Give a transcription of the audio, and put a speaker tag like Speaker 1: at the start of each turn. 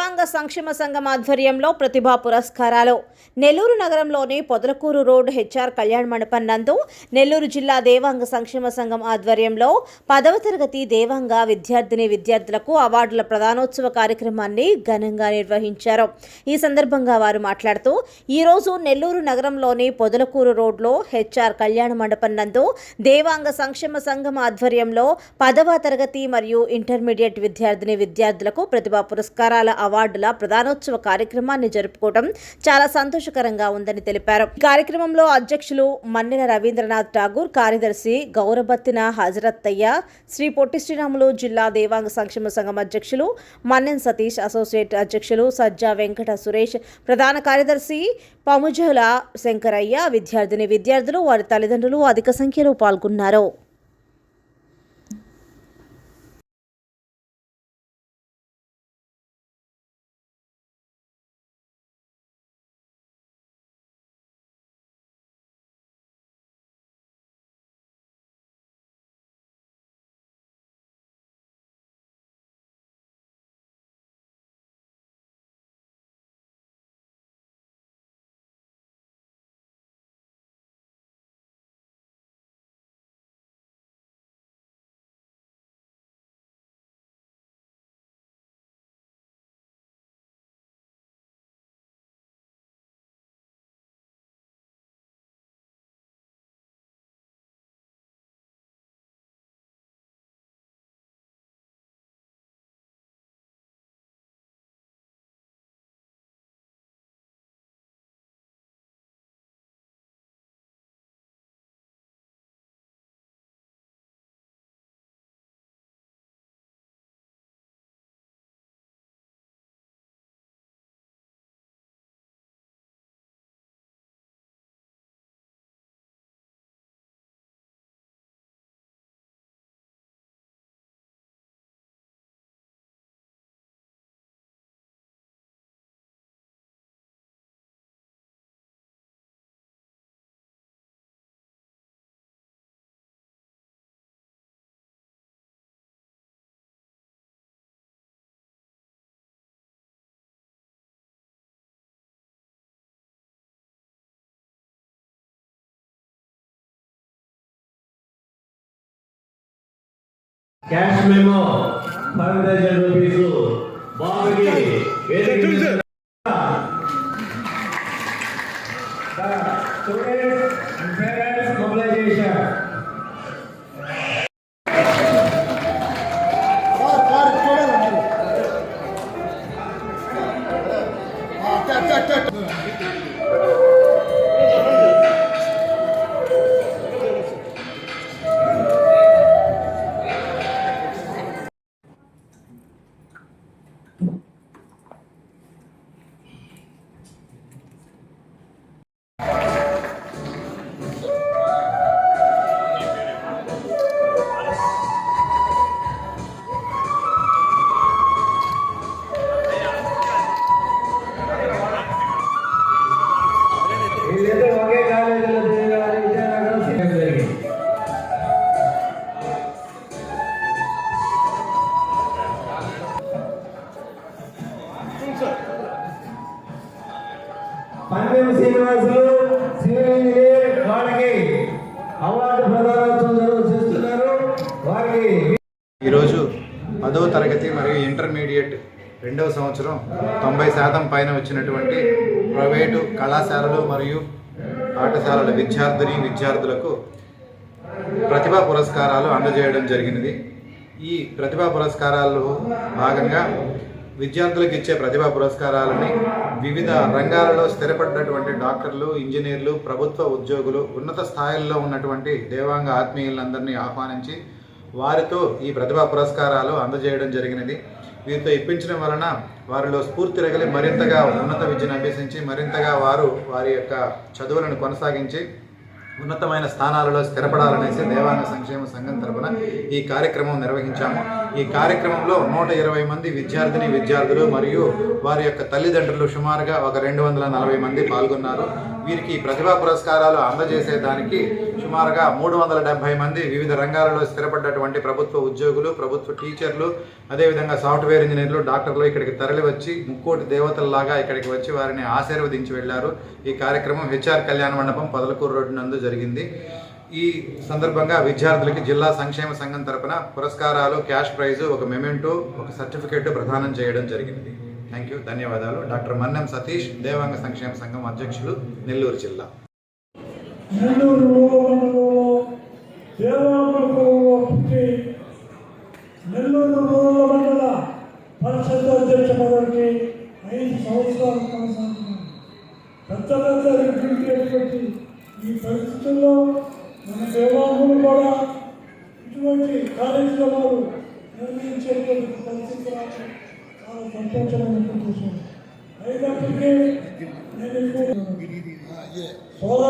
Speaker 1: దేవాంగ సంక్షేమ సంఘం ఆధ్వర్యంలో ప్రతిభా పురస్కారాలు. నెల్లూరు నగరంలోని పొదలకూరు రోడ్ హెచ్ఆర్ కళ్యాణ్ మండపం నందు నెల్లూరు జిల్లా దేవాంగ సంక్షేమ సంఘం ఆధ్వర్యంలో పదవ తరగతి దేవాంగ విద్యార్థిని విద్యార్థులకు అవార్డుల ప్రధానోత్సవ కార్యక్రమాన్ని ఘనంగా నిర్వహించారు. ఈ సందర్భంగా వారు మాట్లాడుతూ ఈ రోజు నెల్లూరు నగరంలోని పొదలకూరు రోడ్లో హెచ్ఆర్ కళ్యాణ మండపం నందు దేవాంగ సంక్షేమ సంఘం ఆధ్వర్యంలో పదవ తరగతి మరియు ఇంటర్మీడియట్ విద్యార్థిని విద్యార్థులకు ప్రతిభా పురస్కారాల అవార్డుల ప్రధానోత్సవ కార్యక్రమాన్ని జరుపుకోవడం చాలా సంతోషకరంగా ఉందని తెలిపారు. ఈ కార్యక్రమంలో అధ్యక్షులు మన్నెల రవీంద్రనాథ్ ఠాగూర్ కార్యదర్శి గౌరబత్తిన హజరత్తయ్య శ్రీ పొట్టి శ్రీరాములు జిల్లా దేవాంగ సంక్షేమ సంఘం అధ్యక్షులు మన్నెన్ సతీష్ అసోసియేట్ అధ్యక్షులు సజ్జా వెంకట సురేష్ ప్రధాన కార్యదర్శి పముజల శంకరయ్య విద్యార్థిని విద్యార్థులు వారి తల్లిదండ్రులు అధిక సంఖ్యలో పాల్గొన్నారు.
Speaker 2: Cash memo five thousand rupees బాబుకి పందెం శ్రీనివాసులు సివిల్ ఇంజనీర్ వారికి అవార్డు ప్రదానోత్సవం చేస్తున్నారు. వారికి
Speaker 3: ఈరోజు పదవ తరగతి మరియు ఇంటర్మీడియట్ రెండవ సంవత్సరం తొంభై శాతం పైన వచ్చినటువంటి ప్రైవేటు కళాశాలలు మరియు పాఠశాలల విద్యార్థిని విద్యార్థులకు ప్రతిభా పురస్కారాలు అందజేయడం జరిగినది. ఈ ప్రతిభా పురస్కారాల్లో భాగంగా విద్యార్థులకు ఇచ్చే ప్రతిభా పురస్కారాలని వివిధ రంగాలలో స్థిరపడినటువంటి డాక్టర్లు ఇంజనీర్లు ప్రభుత్వ ఉద్యోగులు ఉన్నత స్థాయిల్లో ఉన్నటువంటి దేవాంగ ఆత్మీయులందరినీ ఆహ్వానించి వారితో ఈ ప్రతిభా పురస్కారాలు అందజేయడం జరిగినది. వీరితో ఇప్పించడం వలన వారిలో స్ఫూర్తి రగిలి మరింతగా ఉన్నత విద్యను అభ్యసించి మరింతగా వారు వారి యొక్క చదువులను కొనసాగించి ఉన్నతమైన స్థానాలలో స్థిరపడాలనేసి దేవాంగ సంక్షేమ సంఘం తరపున ఈ కార్యక్రమం నిర్వహించాము. ఈ కార్యక్రమంలో నూట ఇరవై మంది విద్యార్థిని విద్యార్థులు మరియు వారి యొక్క తల్లిదండ్రులు సుమారుగా ఒక రెండు వందల నలభై మంది పాల్గొన్నారు. వీరికి ప్రతిభా పురస్కారాలు అందజేసే దానికి సుమారుగా మూడు వందల డెబ్బై మంది వివిధ రంగాలలో స్థిరపడ్డటువంటి ప్రభుత్వ ఉద్యోగులు ప్రభుత్వ టీచర్లు అదేవిధంగా సాఫ్ట్వేర్ ఇంజనీర్లు డాక్టర్లు ఇక్కడికి తరలి వచ్చి ముక్కోటి దేవతల్లాగా ఇక్కడికి వచ్చి వారిని ఆశీర్వదించి వెళ్ళారు ఈ కార్యక్రమం హెచ్ఆర్ కళ్యాణ మండపం పదలకూరు రోడ్డు నందు జరిగింది. ఈ సందర్భంగా విద్యార్థులకి జిల్లా సంక్షేమ సంఘం తరపున పురస్కారాలు క్యాష్ ప్రైజు ఒక మెమెంటో ఒక సర్టిఫికేట్ ప్రదానం చేయడం జరిగింది. థ్యాంక్ యూ ధన్యవాదాలు. డాక్టర్ మన్నెం సతీష్ దేవాంగ సంక్షేమ సంఘం అధ్యక్షులు నెల్లూరు జిల్లా.
Speaker 4: నెల్లూరు మండల పరిషత్ ఐదు సంవత్సరాలు కొనసాగుతున్నాను పెద్ద పెద్ద ఈ పరిస్థితుల్లో మన దేవాంగులు కూడా ఇటువంటి కార్యక్రమాలు నిర్వహించేటువంటి పరిస్థితి చాలా సంతోషమైన అయినప్పటికీ నేను సోదరులారా